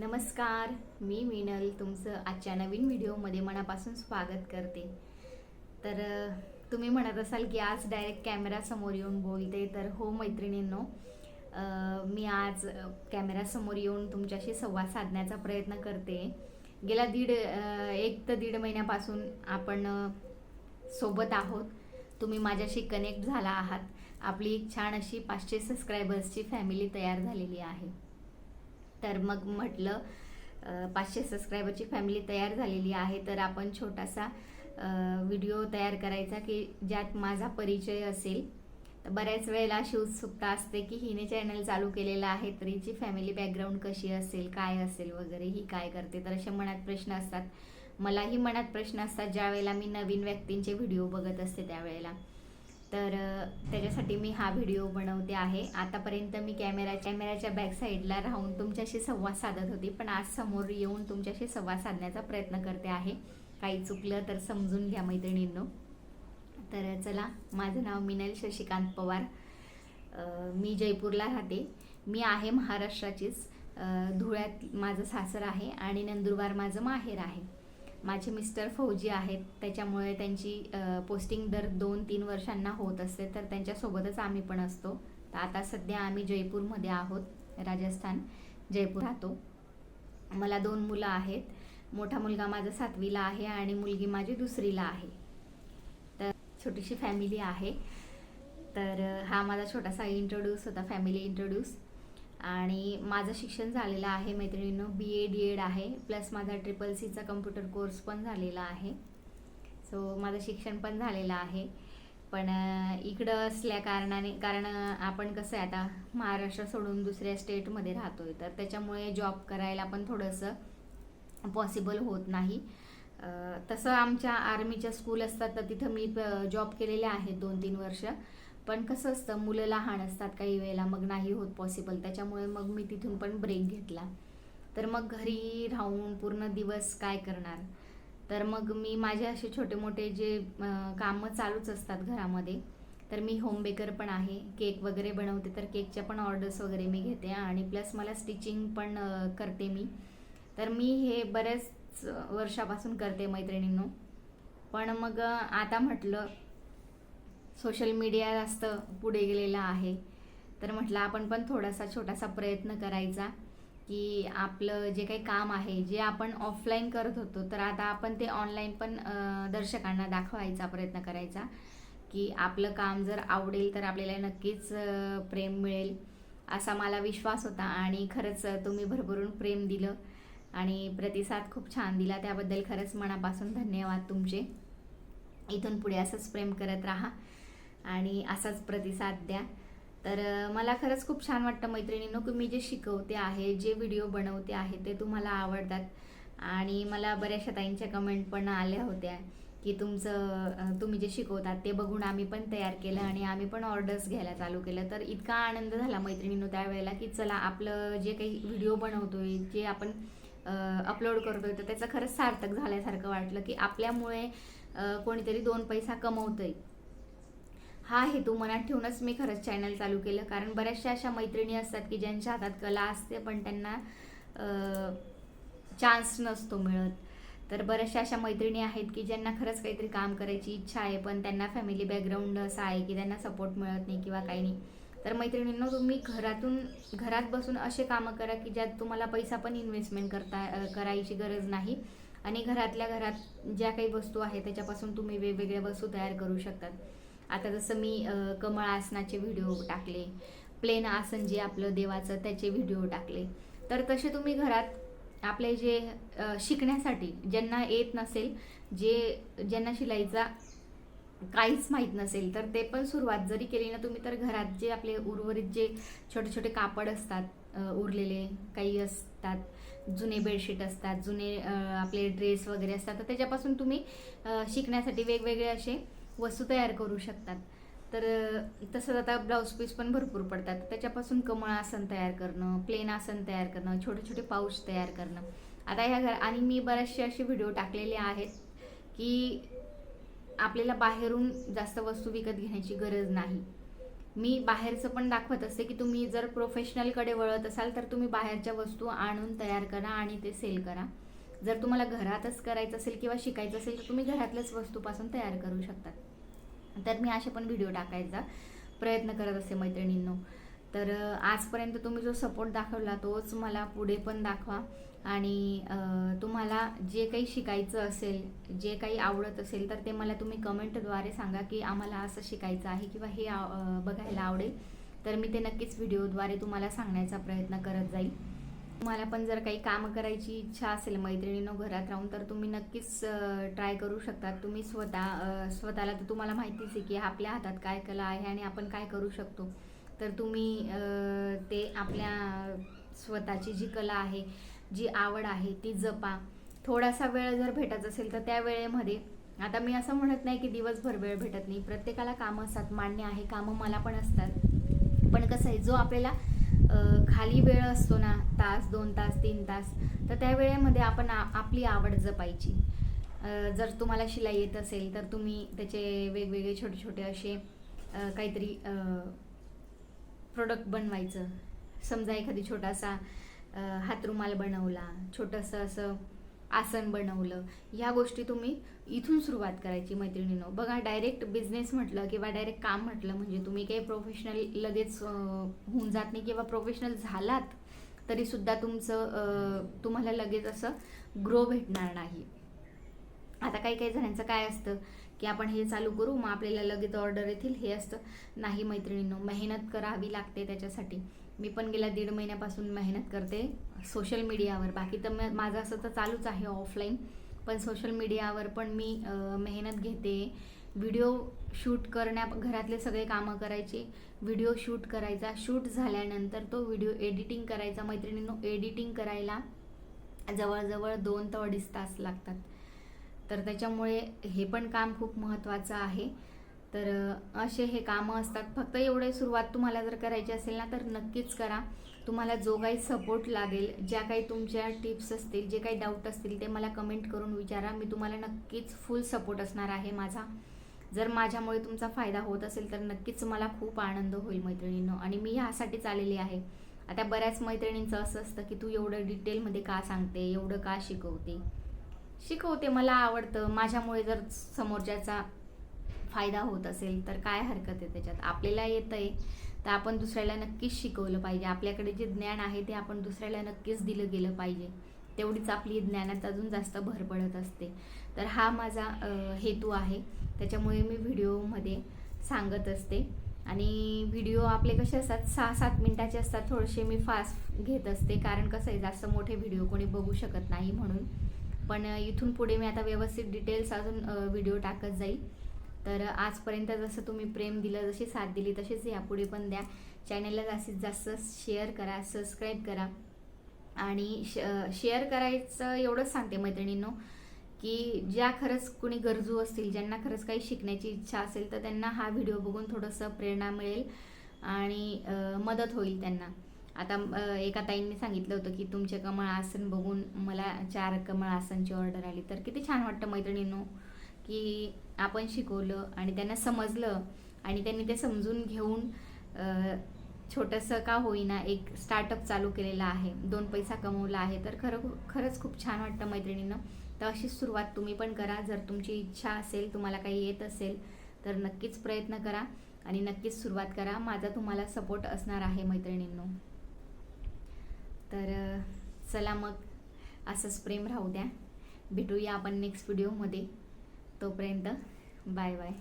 नमस्कार मी मीनल तुमचं आजच्या नवीन व्हिडिओमध्ये मनापासून स्वागत करते. तर तुम्ही म्हणत असाल की आज डायरेक्ट कॅमेरासमोर येऊन बोलते तर हो मैत्रिणींनो मी आज कॅमेरासमोर येऊन तुमच्याशी संवाद साधण्याचा प्रयत्न करते. गेल्या दीड एक तर दीड महिन्यापासून आपण सोबत आहोत. तुम्ही माझ्याशी कनेक्ट झाला आहात. आपली एक छान अशी पाचशे सबस्क्रायबर्सची फॅमिली तयार झालेली आहे. तर मग म्हटलं पाचशे सबस्क्रायबरची फॅमिली तयार झालेली आहे तर आपण छोटासा व्हिडिओ तयार करायचा की ज्यात माझा परिचय असेल. तर बऱ्याच वेळेला अशी उत्सुकता असते की हिने चॅनल चालू केलेलं आहे तर हिची फॅमिली बॅकग्राऊंड कशी असेल काय असेल वगैरे ही काय करते? तर असे मनात प्रश्न असतात. मलाही मनात प्रश्न असतात ज्या वेळेला मी नवीन व्यक्तींचे व्हिडिओ बघत असते त्यावेळेला. तर त्याच्यासाठी मी हा व्हिडिओ बनवते आहे. आतापर्यंत मी कॅमेरा कॅमेऱ्याच्या बॅक साईडला राहून तुमच्याशी संवाद साधत होती पण आज समोर येऊन तुमच्याशी संवाद साधण्याचा प्रयत्न करते आहे. काही चुकलं तर समजून घ्या मैत्रिणींनो. तर चला माझं नाव मिनल शशिकांत पवार. मी जयपूरला राहते. मी आहे महाराष्ट्राचीच धुळ्यात माझं सासर आहे आणि नंदुरबार माझं माहेर आहे. माझे मिस्टर फौजी आहेत त्याच्यामुळे त्यांची पोस्टिंग दर दोन तीन वर्षांना होत असते तर त्यांच्यासोबतच आम्ही पण असतो. तर आता सध्या आम्ही जयपूरमध्ये आहोत राजस्थान जयपूर राहतो. मला दोन मुलं आहेत. मोठा मुलगा माझा सातवीला आहे आणि मुलगी माझी दुसरीला आहे. तर छोटीशी फॅमिली आहे. तर हा माझा छोटासा इंट्रोड्यूस होता फॅमिली इंट्रोड्यूस आणि माझं शिक्षण झालेलं आहे मैत्रिणींनो बी ए डी एड आहे प्लस माझा ट्रिपल सीचा कम्प्युटर कोर्स पण झालेला आहे. सो माझं शिक्षण पण झालेलं आहे. पण इकडं असल्या कारणाने कारण आपण कसं आहे आता महाराष्ट्र सोडून दुसऱ्या स्टेटमध्ये राहतो आहे तर त्याच्यामुळे जॉब करायला पण थोडंसं पॉसिबल होत नाही. तसं आमच्या आर्मीच्या स्कूल असतात तर तिथं मी जॉब केलेले आहेत दोन तीन वर्ष. पण कसं असतं मुलं लहान असतात काही वेळेला मग नाही होत पॉसिबल त्याच्यामुळे मग मी तिथून पण ब्रेक घेतला. तर मग घरी राहून पूर्ण दिवस काय करणार? तर मग मी माझे असे छोटे मोठे जे कामं चालूच असतात घरामध्ये तर मी होम बेकर पण आहे. केक वगैरे बनवते तर केकच्या पण ऑर्डर्स वगैरे मी घेते. आणि प्लस मला स्टिचिंग पण करते मी. तर मी हे बऱ्याच वर्षापासून करते मैत्रिणींनो. पण मग आता म्हटलं सोशल मीडिया जास्त पुढे गेलेला आहे. तर म्हटलं आपण पण थोडासा छोटासा प्रयत्न करायचा की आपलं जे काही काम आहे जे आपण ऑफलाईन करत होतो तर आता आपण ते ऑनलाईन पण दर्शकांना दाखवायचा प्रयत्न करायचा की आपलं काम जर आवडेल तर आपल्याला नक्कीच प्रेम मिळेल असा मला विश्वास होता आणि खरंच तुम्ही भरभरून प्रेम दिलं आणि प्रतिसाद खूप छान दिला. त्याबद्दल खरंच मनापासून धन्यवाद तुमचे. इथून पुढे असंच प्रेम करत राहा. आणि असाच प्रतिसाद द्या. तर मला खरंच खूप छान वाटतं मैत्रिणींनो की मी जे शिकवते आहे जे व्हिडिओ बनवते आहे ते तुम्हाला आवडतात. आणि मला बऱ्याचशा ताईंच्या कमेंट पण आल्या होत्या की तुमचं तुम्ही जे शिकवतात ते बघून आम्ही पण तयार केलं आणि आम्ही पण ऑर्डर्स घ्यायला चालू केलं. तर इतका आनंद झाला मैत्रिणींनो त्यावेळेला की चला आपलं जे काही व्हिडिओ बनवतोय जे आपण अपलोड करतोय तर त्याचं खरंच सार्थक झाल्यासारखं वाटलं की आपल्यामुळे कोणीतरी दोन पैसा कमवतंय. हा हेतू मनात ठेवूनच मी खरंच चॅनल चालू केलं. कारण बऱ्याचशा अशा मैत्रिणी असतात की ज्यांच्या हातात कला असते पण त्यांना चान्स नसतो मिळत. तर बऱ्याचशा अशा मैत्रिणी आहेत की ज्यांना खरंच काहीतरी काम करायची इच्छा आहे पण त्यांना फॅमिली बॅकग्राऊंड असा आहे की त्यांना सपोर्ट मिळत नाही किंवा काही नाही. तर मैत्रिणींना तुम्ही घरातून घरात बसून असे कामं करा की ज्यात तुम्हाला पैसा पण इन्व्हेस्टमेंट करता करायची गरज नाही. आणि घरातल्या घरात ज्या काही वस्तू आहेत त्याच्यापासून तुम्ही वेगवेगळ्या वस्तू तयार करू शकतात. आता जसं मी कमळ आसनाचे व्हिडिओ टाकले प्लेन आसन जे आपलं देवाचं त्याचे व्हिडिओ टाकले. तर तसे तुम्ही घरात आपले जे शिकण्यासाठी ज्यांना येत नसेल जे ज्यांना शिलाईचा काहीच माहीत नसेल तर ते पण सुरुवात जरी केली ना तुम्ही तर घरात जे आपले उर्वरित जे छोटे छोटे कापड असतात उरलेले काही असतात जुने बेडशीट असतात जुने आपले ड्रेस वगैरे असतात तर त्याच्यापासून तुम्ही शिकण्यासाठी वेगवेगळे असे वस्तू तयार करू शकतात. तर तसंच आता ब्लाऊज पीस पण भरपूर पडतात. त्याच्यापासून कमळ आसन तयार करणं प्लेन आसन तयार करणं छोटे छोटे पाऊच तयार करणं. आता ह्या घर आणि मी बरेचसे असे व्हिडिओ टाकलेले आहेत की आपल्याला बाहेरून जास्त वस्तू विकत घेण्याची गरज नाही. मी बाहेरचं पण दाखवत असते की तुम्ही जर प्रोफेशनलकडे वळत असाल तर तुम्ही बाहेरच्या वस्तू आणून तयार करा आणि ते सेल करा. जर तुम्हाला घरातच करायचं असेल किंवा शिकायचं असेल तर तुम्ही घरातल्याच वस्तूपासून तयार करू शकतात तर मी असे पण व्हिडिओ टाकायचा प्रयत्न करत असते मैत्रिणींनो. तर आजपर्यंत तुम्ही जो सपोर्ट दाखवला तोच मला पुढे पण दाखवा. आणि तुम्हाला जे काही शिकायचं असेल जे काही आवडत असेल तर ते मला तुम्ही कमेंटद्वारे सांगा की आम्हाला असं शिकायचं आहे किंवा हे बघायला आवडेल. तर मी ते नक्कीच व्हिडिओद्वारे तुम्हाला सांगण्याचा प्रयत्न करत जाईल. तुम्हाला पण जर काही कामं करायची इच्छा असेल मैत्रिणीनं घरात राहून तर तुम्ही नक्कीच ट्राय करू शकता. तुम्ही स्वतः स्वतःला तर तुम्हाला माहितीच आहे की आपल्या हातात काय कला आहे आणि आपण काय करू शकतो. तर तुम्ही ते आपल्या स्वतःची जी कला आहे जी आवड आहे ती जपा. थोडासा वेळ जर भेटत असेल तर त्या वेळेमध्ये आता मी असं म्हणत नाही की दिवसभर वेळ भेटत नाही. प्रत्येकाला कामं असतात मान्य आहे कामं मला पण असतात. पण कसं आहे जो आपल्याला खाली वेळ असतो ना तास दोन तास तीन तास तर त्या वेळेमध्ये आपण आपली आवड जपायची. जर तुम्हाला शिलाई येत असेल तर तुम्ही त्याचे वेगवेगळे छोटे छोटे असे काहीतरी प्रोडक्ट बनवायचं. समजा एखादी छोटासा हातरुमाल बनवला छोटंसं असं आसन बनवलं. ह्या गोष्टी तुम्ही इथून सुरुवात करायची मैत्रिणीनो. बघा डायरेक्ट बिझनेस म्हटलं किंवा डायरेक्ट काम म्हटलं म्हणजे तुम्ही काही प्रोफेशनल लगेच होऊन जात नाही किंवा प्रोफेशनल झालात तरीसुद्धा तुमचं तुम्हाला लगेच असं ग्रो भेटणार नाही. आता काही काही जणांचं काय असतं की आपण हे चालू करू मग आपल्याला लगेच ऑर्डर येतील हे असतं. नाही मैत्रिणींनो मेहनत करावी लागते त्याच्यासाठी. मी पण गेल्या दीड महिन्यापासून मेहनत करते सोशल मीडियावर बाकी तर माझं असं तर चालूच आहे ऑफलाईन पण सोशल मीडियावर पण मी मेहनत घेते. व्हिडिओ शूट करण्या घरातले सगळे कामं करायचे. व्हिडिओ शूट करायचा. शूट झाल्यानंतर तो व्हिडिओ एडिटिंग करायचा. मैत्रिणींनो एडिटिंग करायला जवळजवळ दोन ते अडीच तास लागतात. तर त्याच्यामुळे हे पण काम खूप महत्त्वाचं आहे. तर असे हे कामं असतात. फक्त एवढे सुरुवात तुम्हाला जर करायची असेल ना तर नक्कीच करा. तुम्हाला जो काही सपोर्ट लागेल ज्या काही तुमच्या टिप्स असतील जे काही डाऊट असतील ते मला कमेंट करून विचारा. मी तुम्हाला नक्कीच फुल सपोर्ट असणार आहे माझा. जर माझ्यामुळे तुमचा फायदा होत असेल तर नक्कीच मला खूप आनंद होईल मैत्रिणींनो. आणि मी ह्यासाठीच आलेली आहे. आता बऱ्याच मैत्रिणींचं असं असतं की तू एवढं डिटेलमध्ये का सांगते एवढं का शिकवते? शिकवते मला आवडतं. माझ्यामुळे जर समोरच्याचा फायदा होत असेल तर काय हरकत आहे त्याच्यात? आपल्याला येतं आहे तर आपण दुसऱ्याला नक्कीच शिकवलं पाहिजे. आपल्याकडे जे ज्ञान आहे ते आपण दुसऱ्याला नक्कीच दिलं गेलं पाहिजे. तेवढीच आपली ज्ञानात अजून जास्त भर पडत असते. तर हा माझा हेतू आहे. त्याच्यामुळे मी व्हिडिओमध्ये सांगत असते. आणि व्हिडिओ आपले कसे असतात सहा सात मिनटाचे असतात थोडेसे मी फास्ट घेत असते. कारण कसं आहे जास्त मोठे व्हिडिओ कोणी बघू शकत नाही म्हणून. पण इथून पुढे मी आता व्यवस्थित डिटेल्स अजून व्हिडिओ टाकत जाईल. तर आजपर्यंत जसं तुम्ही प्रेम दिलं जशी साथ दिली तशीच यापुढे पण द्या. चॅनलला जास्तीत जास्त शेअर करा सबस्क्राईब करा. आणि श शेअर करायचं एवढंच सांगते मैत्रिणींनो की ज्या खरंच कुणी गरजू असतील ज्यांना खरंच काही शिकण्याची इच्छा असेल तर त्यांना हा व्हिडिओ बघून थोडंसं प्रेरणा मिळेल आणि मदत होईल त्यांना. आता एका ताईंनी सांगितलं होतं की तुमचे कमळ आसन बघून मला चार कमळ आसनची ऑर्डर आली. तर किती छान वाटतं मैत्रिणींनो. की आपण शिकवलं आणि त्यांना समजलं आणि त्यांनी ते समजून घेऊन छोटंसं का होईना एक स्टार्टअप चालू केलेला आहे. दोन पैसा कमवला आहे. तर खरं खरंच खूप छान वाटतं मैत्रिणींना. तर अशीच सुरुवात तुम्ही पण करा. जर तुमची इच्छा असेल तुम्हाला काही येत असेल तर नक्कीच प्रयत्न करा आणि नक्कीच सुरुवात करा. माझा तुम्हाला सपोर्ट असणार आहे मैत्रिणींनो. तर चला मग असंच प्रेम राहू द्या. भेटूया आपण नेक्स्ट व्हिडिओमध्ये तोपर्यंत बाय बाय.